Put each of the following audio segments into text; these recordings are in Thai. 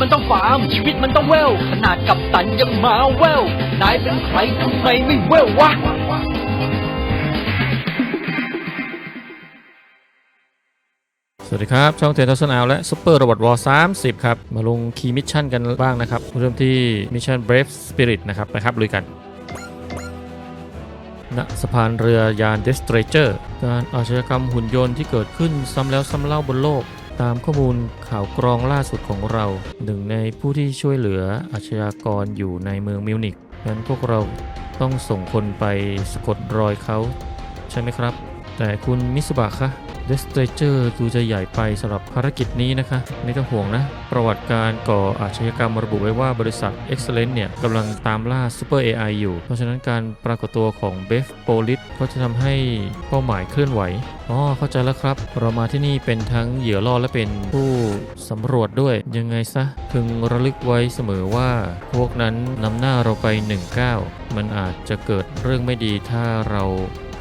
มันต้องฟาร์ม ชีวิตมันต้องเวลขนาดกับตันยังมาเวลนายเป็นใครทำไมไม่เวลวะสวัสดีครับ ช่องเทนทัสนาวและซูเปอร์โรบอทวอร์30ครับ มาลงคีย์มิชชั่นกันบ้างนะครับ เริ่มที่มิชชั่น Brave Spirit นะครับไปครับลุยกันณสะพานเรือยาน d e s t r a t o r การอาชญากรรมหุ่นยนต์ที่เกิดขึ้นซ้ำแล้วซ้ำเล่าบนโลก ตามข้อมูลข่าวกรองล่าสุดของเราหนึ่งในผู้ที่ช่วยเหลืออาชญากรอยู่ในเมืองมิวนิกนั้นพวกเราต้องส่งคนไปสะกดรอยเขา ใช่ไหมครับ แต่คุณมิสบะคะ เดสเตรเจอร์ดูจะใหญ่ไปสำหรับภารกิจนี้นะคะ ไม่ต้องห่วงนะ ประวัติการก่ออาชญากรรมระบุไว้ว่าบริษัท Excellent เนี่ยกำลังตามล่า Super AI อยู่ เพราะฉะนั้นการปรากฏตัวของเบฟโปลิสก็จะทำให้เป้าหมายเคลื่อนไหวอ๋อเข้าใจแล้วครับ เรามาที่นี่เป็นทั้งเหยื่อล่อและเป็นผู้สำรวจด้วยยังไงซะพึงระลึกไว้เสมอว่าพวกนั้นนำหน้าเราไป19มันอาจจะเกิดเรื่องไม่ดีถ้าเรา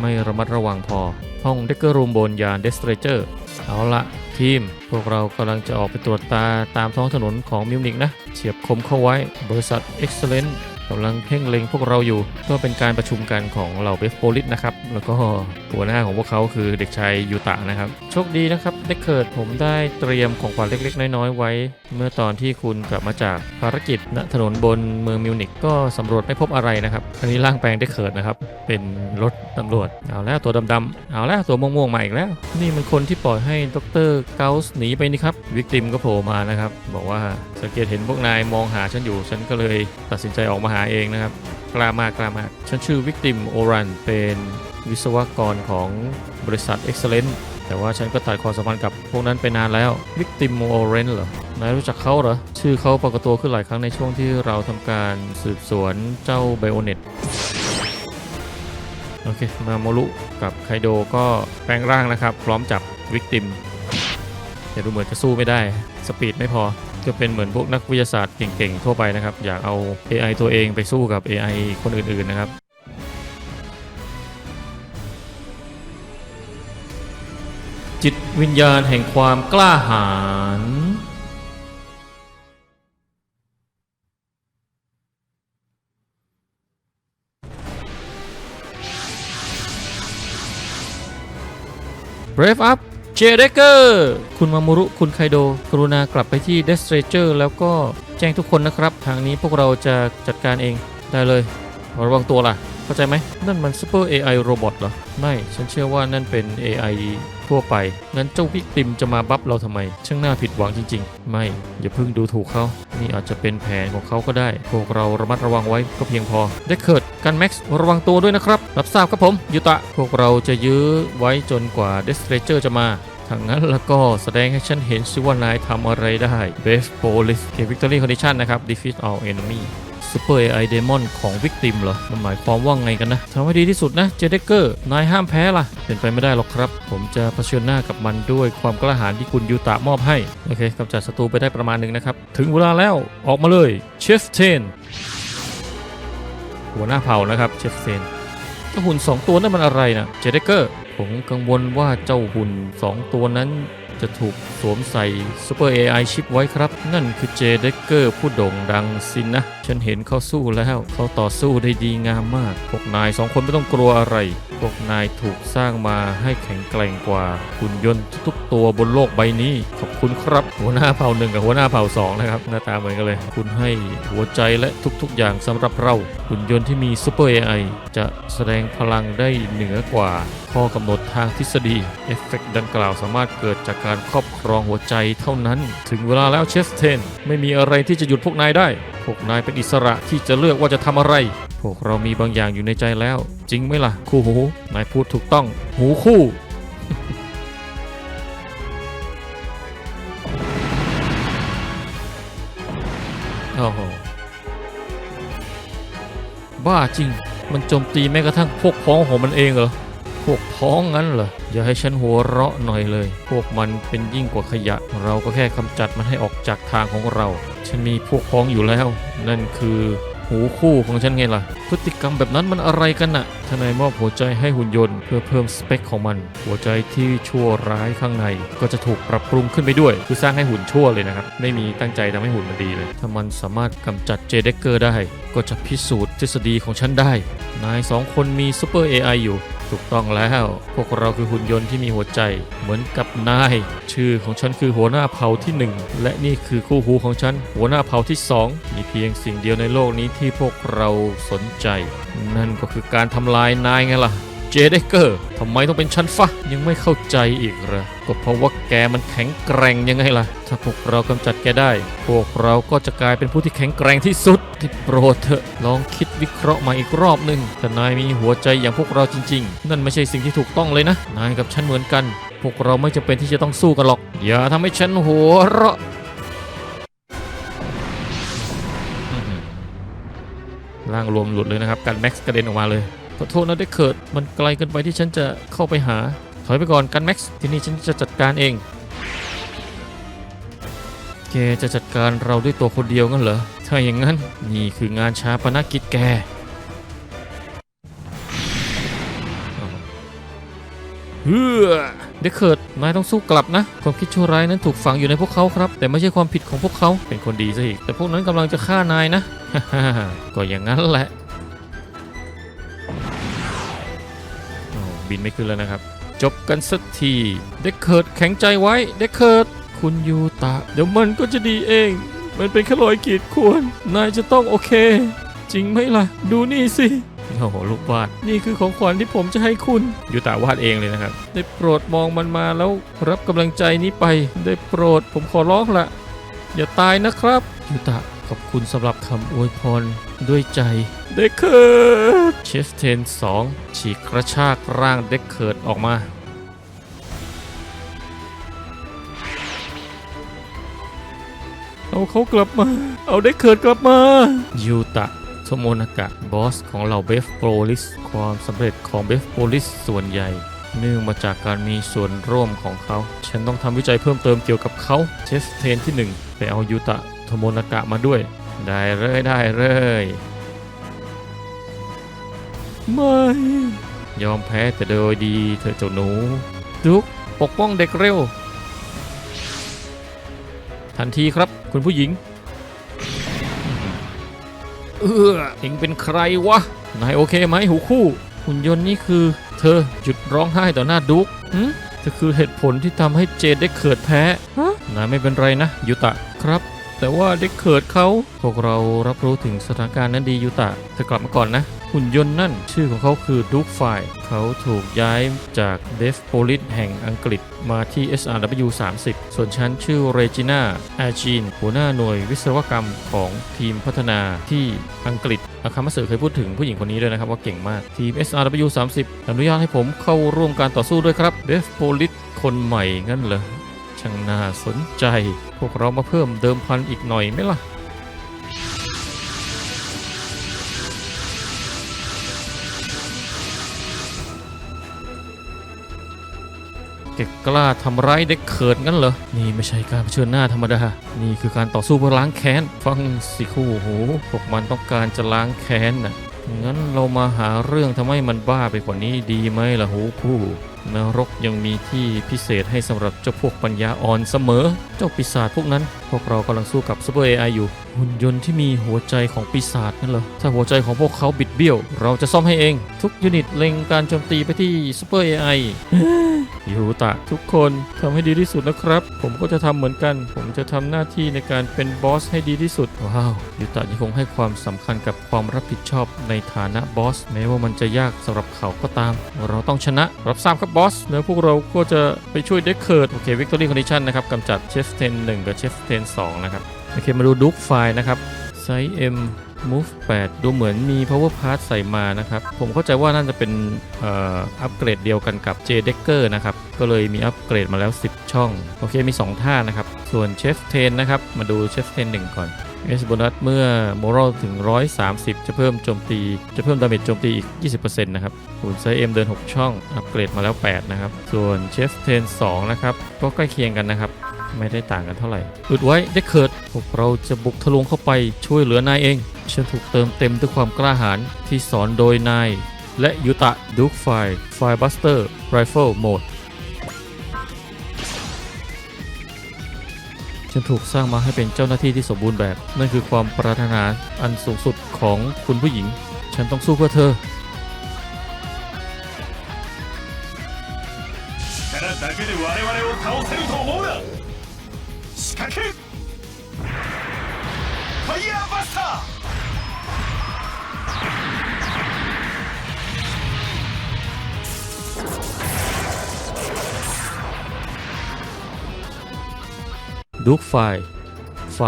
ไม่ระมัดระวังพอ ห้องเดกเกอร์รูมบนยานเดสเตรเจอร์เอาละทีม พวกเรากำลังจะออกไปตรวจตาตามท้องถนนของมิวนิกนะเฉียบคมเข้าไว้บริษัท Excellent กำลังเพ่งเล็งพวกเราอยู่ก็เป็นการประชุมกันของเหล่าเบฟโปลิสนะครับ แล้วก็ หัวหน้าของพวกเขาคือเด็กชายยูตะนะครับ โชคดีนะครับเด็กเคิดผมได้เตรียมของขวัญเล็ก ๆ น้อย ๆ ไว้ เมื่อตอนที่คุณกลับมาจากภารกิจณถนนบนเมืองมิวนิกก็สำรวจไม่พบอะไรนะครับ อันนี้ร่างแปลงเด็กเคิดนะครับ เป็นรถตำรวจ เอาแล้วตัวดำๆเอาแล้วตัวม่วงๆมาอีกแล้ว นี่มันคนที่ปล่อยให้ดรเกาส์หนีไปนี่ครับ วิกติมก็โผล่มานะครับ บอกว่าสังเกตเห็นพวกนายมองหาฉันอยู่ ฉันก็เลยตัดสินใจออกมาหาเองนะครับ กล้ามากกล้ามาก ฉันชื่อวิกติมโอรันเป็นวิศวกรของบริษัท Excellent แต่ว่าฉันก็ตัดความสัมพันธ์กับพวกนั้นไปนานแล้ววิกติมโอเรนเหรอนายรู้จักเขาเหรอ ชื่อเขาปรากฏตัวขึ้นหลายครั้งในช่วงที่เราทำการสืบสวนเจ้าไบโอเน็ตโอเค มาโมรุกับไคโดก็แปลงร่างนะครับ พร้อมจับวิกติม แต่ดูเหมือนจะสู้ไม่ได้ สปีดไม่พอ ก็เป็นเหมือนพวกนักวิทยาศาสตร์เก่งๆทั่วไปนะครับ อยากเอา AI ตัวเองไปสู้กับ AI คนอื่นๆนะครับจิตวิญญาณแห่งความกล้าหาญ Brave Up เจเดเกอร์คุณมามุรุคุณไคโดกรุณากลับไปที่ d e s t r a t o r แล้วก็แจ้งทุกคนนะครับ ทางนี้พวกเราจะจัดการเองได้เลยระวังตัวล่ะ เข้าใจไหม นั่นมัน Super AI Robot เหรอ ไม่ ฉันเชื่อว่านั่นเป็น AI ทั่วไป งั้นเจ้าวิกติมจะมาบัฟเราทำไม ช่างน่าผิดหวังจริง ๆ ไม่ อย่าเพิ่งดูถูกเขา นี่อาจจะเป็นแผนของเขาก็ได้ พวกเราระมัดระวังไว้ก็เพียงพอเดคเคิดกันแม็กซ์ระวังตัวด้วยนะครับ รับทราบครับผมยูตะ พวกเราจะยื้อไว้จนกว่าเดสเทรเจอร์จะมา ถ้างั้นแล้วก็แสดงให้ฉันเห็นซิว่านายทำอะไรได้ Best Police เกม Victory Condition นะครับ Defeat all enemy Super AI Demon ของ Victim เหรอ มันหมายความว่าไงกันนะ ทำให้ดีที่สุดนะ เจเดเกอร์ นายห้ามแพ้ล่ะ เป็นไปไม่ได้หรอกครับ ผมจะเผชิญหน้ากับมันด้วยความกล้าหาญที่คุณยูตะมอบให้ โอเคกำจัดศัตรูไปได้ประมาณหนึ่งนะครับ ถึงเวลาแล้วออกมาเลยเชฟเทนหัวหน้าเผ่านะครับเชฟเทน เจ้าหุ่น2ตัวนั่นมันอะไรนะเจเดเกอร์ ผมกังวลว่าเจ้าหุ่น2ตัวนั้นจะถูกสวมใส่ซูเปอร์ AI ชิปไว้ครับ นั่นคือเจเดเกอร์ผู้โด่งดังสินนะ ฉันเห็นเขาสู้แล้ว เขาต่อสู้ได้ดีงามมาก พวกนายสองคนไม่ต้องกลัวอะไร พวกนายถูกสร้างมาให้แข็งแกร่งกว่าหุ่นยนต์ทุกตัวบนโลกใบนี้ ขอบคุณครับ หัวหน้าเผ่าหนึ่งกับหัวหน้าเผ่าสองนะครับ หน้าตาเหมือนกันเลย คุณให้หัวใจและทุกๆ อย่างสำหรับเราหุ่นยนต์ที่มี Super AI จะแสดงพลังได้เหนือกว่า ข้อกำหนดทางทฤษฎีเอฟเฟกต์ดังกล่าวสามารถเกิดจากการครอบครองหัวใจเท่านั้น ถึงเวลาแล้วเชสเทน ไม่มีอะไรที่จะหยุดพวกนายได้พวกนายเป็นอิสระที่จะเลือกว่าจะทำอะไร พวกเรามีบางอย่างอยู่ในใจแล้ว จริงไหมล่ะ คู่หู นายพูดถูกต้อง หูคู่ โอ้โห บ้าจริง มันโจมตีแม้กระทั่งพวกพ้องของมันเองเหรอ พวกพ้องงั้นเหรอ อย่าให้ฉันหัวเราะหน่อยเลย พวกมันเป็นยิ่งกว่าขยะ เราก็แค่กำจัดมันให้ออกจากทางของเรา ฉันมีพวกพ้องอยู่แล้ว นั่นคือหูคู่ของฉันไงล่ะ พฤติกรรมแบบนั้นมันอะไรกันน่ะถ้านายมอบหัวใจให้หุ่นยนต์เพื่อเพิ่มสเปคของมัน หัวใจที่ชั่วร้ายข้างใน ก็จะถูกปรับปรุงขึ้นไปด้วย คือสร้างให้หุ่นชั่วเลยนะครับ ไม่มีตั้งใจทำให้หุ่นมันดีเลย ถ้ามันสามารถกำจัดเจเดกเกอร์ได้ ก็จะพิสูจน์ทฤษฎีของฉันได้ นายสองคนมีซูเปอร์ AI อยู่ ถูกต้องแล้ว พวกเราคือหุ่นยนต์ที่มีหัวใจเหมือนกับนาย ชื่อของฉันคือหัวหน้าเผ่าที่หนึ่งและนี่คือคู่หูของฉัน หัวหน้าเผ่าที่สองมีเพียงสิ่งเดียวในโลกนี้ที่พวกเราสนใจ นั่นก็คือการทำลายนายไงล่ะ เจเดเกอร์ทำไมต้องเป็นฉันฟะ ยังไม่เข้าใจอีกเหรอก็เพราะว่าแกมันแข็งแกร่งยังไงล่ะ ถ้าพวกเรากำจัดแกได้ พวกเราก็จะกลายเป็นผู้ที่แข็งแกร่งที่สุดที่โปรดเถอะลองคิดวิเคราะห์มาอีกรอบหนึ่งถ้านายมีหัวใจอย่างพวกเราจริง ๆ นั่นไม่ใช่สิ่งที่ถูกต้องเลยนะ นายกับฉันเหมือนกัน พวกเราไม่จำเป็นที่จะต้องสู้กันหรอก อย่าทำให้ฉันหัวเราะร่างรวมหลุดเลยนะครับการแม็กซ์กระเด็นออกมาเลย ขอโทษนะได้เกิด มันไกลเกินไปที่ฉันจะเข้าไปหา ถอยไปก่อนกันแม็กซ์ ที่นี่ฉันจะจัดการเอง แกจะจัดการเราด้วยตัวคนเดียวงั้นเหรอ ถ้าอย่างนั้น นี่คืองานชาปนกิจแกเฮ้อเด็กเขิดนายต้องสู้กลับนะ ความคิดชั่วร้ายนั้นถูกฝังอยู่ในพวกเขาครับ แต่ไม่ใช่ความผิดของพวกเขา เป็นคนดีซะอีก แต่พวกนั้นกำลังจะฆ่านายนะ ก็อย่างนั้นแหละ บินไม่ขึ้นแล้วนะครับ จบกันสักทีเด็กเขิดแข็งใจไว้เด็กเขิดคุณยูตะ เดี๋ยวมันก็จะดีเอง มันเป็นแค่รอยขีดข่วนนายจะต้องโอเค จริงไหมล่ะ ดูนี่สิโอ้โหลูกวาดนี่คือของขวัญที่ผมจะให้คุณยูตะวาดเองเลยนะครับ ได้โปรดมองมันมาแล้วรับกำลังใจนี้ไป ได้โปรดผมขอร้องละอย่าตายนะครับยูตะ ขอบคุณสำหรับคำอวยพรด้วยใจ เด็กเคิร์ดเชฟเทน 2 ฉีกกระชากร่างเด็กเคิร์ดออกมา เอาเขากลับมา เอาเด็กเคิร์ดกลับมา ยูตะโทโมนากะบอสของเหล่าเบฟโปรลิส ความสำเร็จของเบฟโปรลิสส่วนใหญ่ เนื่องมาจากการมีส่วนร่วมของเขา ฉันต้องทำวิจัยเพิ่มเติมเกี่ยวกับเขาเชฟเทนที่ 1 ไปเอายูตะ โทโมนากะมาด้วย ได้เลยได้เลย ไม่ ยอมแพ้แต่โดยดีเธอเจ้าหนูดุกปกป้องเด็กเร็ว ทันทีครับคุณผู้หญิง เออเอ็งเป็นใครวะ นายโอเคไหมหูคู่ หุ่นยนต์นี่คือ เธอหยุดร้องไห้ต่อหน้าดุกหืมเธอคือเหตุผลที่ทำให้เจดได้เขิดแพ้ฮะนายไม่เป็นไรนะ ยุตะครับ แต่ว่าได้เขิดเขาพวกเรารับรู้ถึงสถานการณ์นั้นดียุตะเธอกลับมาก่อนนะหุ่นยนต์นั่น ชื่อของเขาคือดุกไฟเขาถูกย้ายจากเดฟโพลิสแห่งอังกฤษมาที่ SRW 30 ส่วนฉันชื่อเรจิน่าอาจีนหัวหน้าหน่วยวิศวกรรมของทีมพัฒนาที่อังกฤษอาคามาสึเคยพูดถึงผู้หญิงคนนี้ด้วยนะครับว่าเก่งมาก ทีม SRW 30 อนุญาตให้ผมเข้าร่วมการต่อสู้ด้วยครับเดฟโพลิสคนใหม่งั้นเหรอ ช่างน่าสนใจ พวกเรามาเพิ่มเดิมพันอีกหน่อยไหมล่ะแกกล้าทำร้ายเด็กเขิดงั้นเหรอ นี่ไม่ใช่การเผชิญหน้าธรรมดา นี่คือการต่อสู้เพื่อล้างแค้น ฟังสิคู่หู พวกมันต้องการจะล้างแค้นน่ะงั้นเรามาหาเรื่องทำให้มันบ้าไปกว่านี้ดีไหมล่ะหูคู่นรกยังมีที่พิเศษให้สำหรับเจ้าพวกปัญญาอ่อนเสมอ เจ้าปีศาจพวกนั้น พวกเรากำลังสู้กับซูเปอร์เอไออยู่ หุ่นยนต์ที่มีหัวใจของปีศาจนั่นเหรอ ถ้าหัวใจของพวกเขาบิดเบี้ยว เราจะซ่อมให้เอง ทุกยูนิตเล็งการโจมตีไปที่ซูเปอร์เอไอยูตะทุกคนทำให้ดีที่สุดนะครับ ผมก็จะทำเหมือนกัน ผมจะทำหน้าที่ในการเป็นบอสให้ดีที่สุด ว้าวยูตะยังคงให้ความสำคัญกับความรับผิดชอบในฐานะบอสแม้ว่ามันจะยากสำหรับเขาก็ตาม เราต้องชนะรับทราบครับบอสแล้วพวกเราก็จะไปช่วยเด็กเคิร์ดโอเควิกตอรี่คอนดิชันนะครับกำจัดเชฟเทน1กับเชฟเทน2นะครับโอเคมาดูดุ๊กไฟล์นะครับไซส์ M Move 8 ดูเหมือนมี Power Pass ใส่มานะครับ ผมเข้าใจว่าน่าจะเป็นอัปเกรดเดียวกันกับ J Decker นะครับ ก็เลยมีอัปเกรดมาแล้ว 10 ช่อง โอเคมี 2 ท่านะครับ ส่วน Chef 10 นะครับ มาดู Chef 10 1 ก่อน S โบนัสเมื่อ Moral ถึง 130 จะเพิ่มโจมตี จะเพิ่มดาเมจโจมตีอีก 20%นะครับส่นไซส์ M เดิน 6 ช่อง อัปเกรดมาแล้ว 8 นะครับ ส่วน Chef 10 2นะครับ ก็ใกล้เคียงกันนะครับ ไม่ได้ต่างกันเท่าไหร่อึดไว้ได้เคิดพวกเราจะบุกทะลวงเข้าไปช่วยเหลือนายเอง ฉันถูกเติมเต็มด้วยความกล้าหาญที่สอนโดยนายและยูตะดูกไฟไฟบัสเตอร์ไรเฟิลโหมด ฉันถูกสร้างมาให้เป็นเจ้าหน้าที่ที่สมบูรณ์แบบ นั่นคือความปรารถนาอันสูงสุดของคุณผู้หญิง ฉันต้องสู้เพื่อเธอ 力だけで我々を倒せると思うな仕掛けるファイヤーバスター ดูกไฟไฟ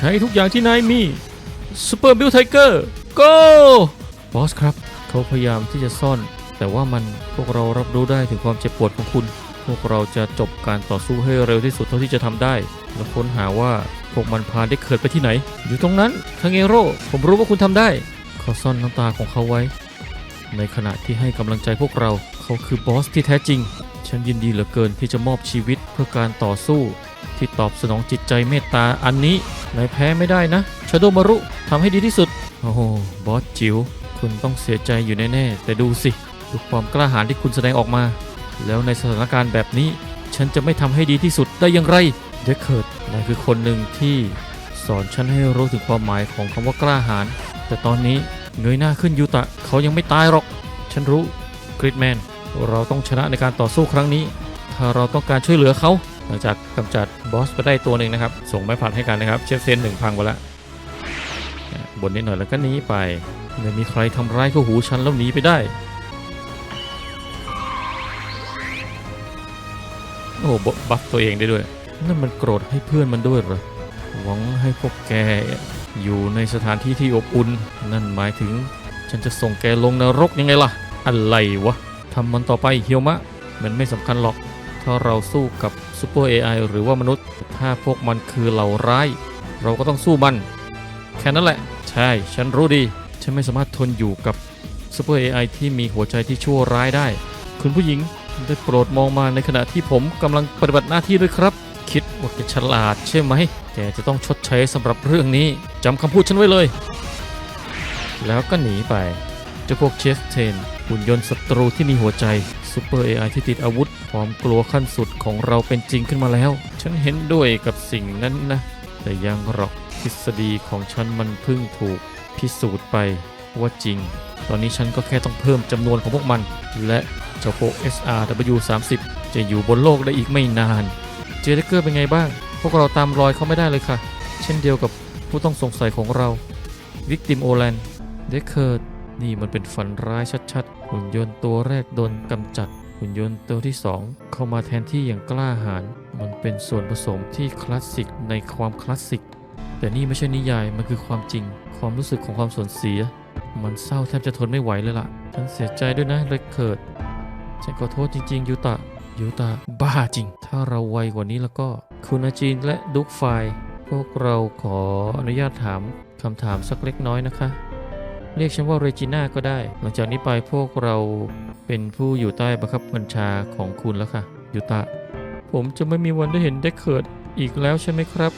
ใช้ทุกอย่างที่นายมีซูเปอร์บิลไทเกอร์โกบอสครับ เขาพยายามที่จะซ่อน แต่ว่ามันพวกเรารับรู้ได้ถึงความเจ็บปวดของคุณ พวกเราจะจบการต่อสู้ให้เร็วที่สุดเท่าที่จะทำได้ และค้นหาว่าพวกมันพาได้เกิดไปที่ไหน อยู่ตรงนั้นคางเอโร่ผมรู้ว่าคุณทำได้ เขาซ่อนน้ำตาของเขาไว้ ในขณะที่ให้กำลังใจพวกเรา เขาคือบอสที่แท้จริง ฉันยินดีเหลือเกินที่จะมอบชีวิตเพื่อการต่อสู้ ที่ตอบสนองจิตใจเมตตาอันนี้นายแพ้ไม่ได้นะชาโดมารุทำให้ดีที่สุด โอ้โห บอสจิ๋วคุณต้องเสียใจอยู่แน่ๆแต่ดูสิดูความกล้าหาญที่คุณแสดงออกมา แล้วในสถานการณ์แบบนี้ ฉันจะไม่ทำให้ดีที่สุดได้อย่างไรเดคเคิร์ดนายคือคนหนึ่งที่สอนฉันให้รู้ถึงความหมายของคำว่ากล้าหาญแต่ตอนนี้เงยหน้าขึ้นยูตะเขายังไม่ตายหรอก ฉันรู้กริดแมนเราต้องชนะในการต่อสู้ครั้งนี้ ถ้าเราต้องการช่วยเหลือเขา หลังจากกำจัดบอสไปได้ตัวหนึ่งนะครับ ส่งไม้ผัดให้กันนะครับ เชฟเซนหนึ่งพังไปแล้วอะบนนิดหน่อยแล้วก็หนีไปไม่มีใครทำร้ายข้าหูฉันแล้วหนีไปได้ โอ้โหบัฟตัวเองได้ด้วย นั่นมันโกรธให้เพื่อนมันด้วยเหรอ หวังให้พวกแกอยู่ในสถานที่ที่อบอุ่น นั่นหมายถึงฉันจะส่งแกลงนรกยังไงล่ะ อะไรวะทำมันต่อไปเฮียวมะ มันไม่สำคัญหรอก ถ้าเราสู้กับซูเปอร์ AI หรือว่ามนุษย์ ถ้าพวกมันคือเหล่าร้าย เราก็ต้องสู้มัน แค่นั้นแหละ ใช่ฉันรู้ดี ฉันไม่สามารถทนอยู่กับซูเปอร์ AI ที่มีหัวใจที่ชั่วร้ายได้ คุณผู้หญิงได้โปรดมองมาในขณะที่ผมกำลังปฏิบัติหน้าที่ด้วยครับ คิดว่าแกฉลาดใช่ไหมแกจะต้องชดใช้สำหรับเรื่องนี้จำคำพูดฉันไว้เลย แล้วก็หนีไปเจ้าพวกเชฟเทนหุ่นยนต์ศัตรูที่มีหัวใจ ซูเปอร์ AI ที่ติดอาวุธ ความกลัวขั้นสุดของเราเป็นจริงขึ้นมาแล้ว ฉันเห็นด้วยกับสิ่งนั้นนะ แต่ยังหรอกทฤษฎีของฉันมันเพิ่งถูกพิสูจน์ไปว่าจริง ตอนนี้ฉันก็แค่ต้องเพิ่มจำนวนของพวกมัน และเจ้าพวก SRW 30 จะอยู่บนโลกได้อีกไม่นาน เจเดเกอร์เป็นไงบ้าง พวกเราตามรอยเขาไม่ได้เลยค่ะ เช่นเดียวกับผู้ต้องสงสัยของเรา วิกติมโอแลนเดคเคอร์นี่มันเป็นฝันร้ายชัดๆ หุ่นยนต์ตัวแรกโดนกำจัด หุ่นยนต์ตัวที่สองเข้ามาแทนที่อย่างกล้าหาญมันเป็นส่วนผสมที่คลาสสิกในความคลาสสิก แต่นี่ไม่ใช่นิยายมันคือความจริง ความรู้สึกของความสูญเสีย มันเศร้าแทบจะทนไม่ไหวเลยล่ะฉันเสียใจด้วยนะเรคเคิร์ดฉันขอโทษจริง ๆ ยูตะยูตะบ้าจริง ถ้าเราไวกว่านี้แล้วก็ คุณอาจีนและดุกไฟพวกเราขออนุญาตถามคำถามสักเล็กน้อยนะคะ เรียกฉันว่าเรจิน่าก็ได้ หลังจากนี้ไปพวกเราเป็นผู้อยู่ใต้บังคับบัญชาของคุณแล้วค่ะยูตะ ผมจะไม่มีวันได้เห็นเด็กเคิดอีกแล้วใช่ไหมครับ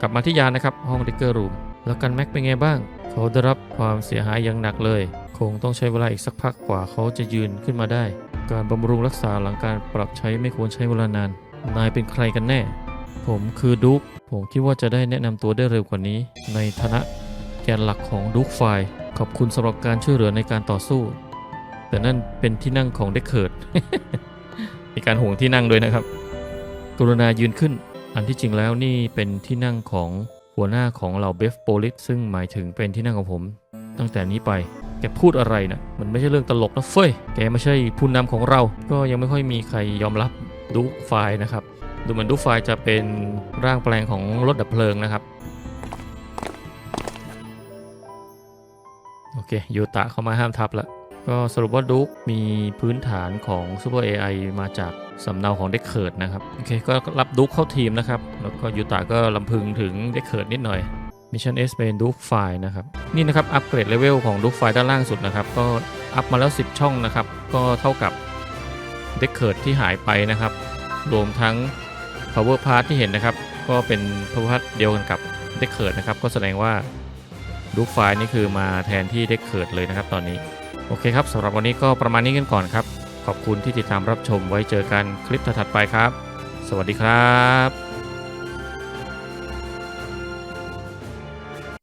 กลับมาที่ยานนะครับ ห้องเด็กเกอร์รูม แล้วกันแม็กเป็นไงบ้าง เขาได้รับความเสียหายอย่างหนักเลย คงต้องใช้เวลาอีกสักพักกว่าเขาจะยืนขึ้นมาได้ การบำรุงรักษาหลังการปรับใช้ไม่ควรใช้เวลานาน นายเป็นใครกันแน่ ผมคือดุ๊กผมคิดว่าจะได้แนะนำตัวได้เร็วกว่านี้ ในฐานะแกนหลักของดุ๊กไฟขอบคุณสำหรับการช่วยเหลือในการต่อสู้ แต่นั่นเป็นที่นั่งของเด็กเคิดมีการห่วงที่นั่งด้วยนะครับ กรุณายืนขึ้น อันที่จริงแล้วนี่เป็นที่นั่งของหัวหน้าของเหล่าเบฟโปลิสซึ่งหมายถึงเป็นที่นั่งของผม ตั้งแต่นี้ไปแกพูดอะไรนะมันไม่ใช่เรื่องตลกนะเฟ้ย แกไม่ใช่ผู้นำของเรา ก็ยังไม่ค่อยมีใครยอมรับ ดูไฟนะครับ ดูเหมือนดูไฟจะเป็นร่างแปลงของรถดับเพลิงนะครับ โอเคยูตะเข้ามาห้ามทับแล้วก็สรุปว่าดุ๊กมีพื้นฐานของ Super AI มาจากสำเนาของเด็กเคิดนะครับ โอเค ก็รับดุ๊กเข้าทีมนะครับ แล้วก็ยูตะก็ลำพึงถึงเด็กเคิดนิดหน่อยมิชชั่น S เป็นดุ๊กไฟนะครับ นี่นะครับ อัปเกรดเลเวลของดุ๊กไฟด้านล่างสุดนะครับ ก็อัพมาแล้ว 10 ช่องนะครับ ก็เท่ากับ เด็กเคิร์ดที่หายไปนะครับ รวมทั้ง power part ที่เห็นนะครับ ก็เป็น power part เดียวกันกับเด็กเคิร์ดนะครับ ก็แสดงว่าดูกไฟล์นี่คือมาแทนที่เด็กเคิร์ดเลยนะครับ ตอนนี้ โอเคครับสำหรับวันนี้ก็ประมาณนี้กันก่อนครับ ขอบคุณที่ติดตามรับชมไว้เจอกันคลิปถัดไปครับ สวัสดีครับ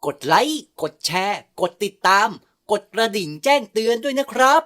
กดไลค์ กดแชร์ กดติดตาม กดกระดิ่งแจ้งเตือนด้วยนะครับ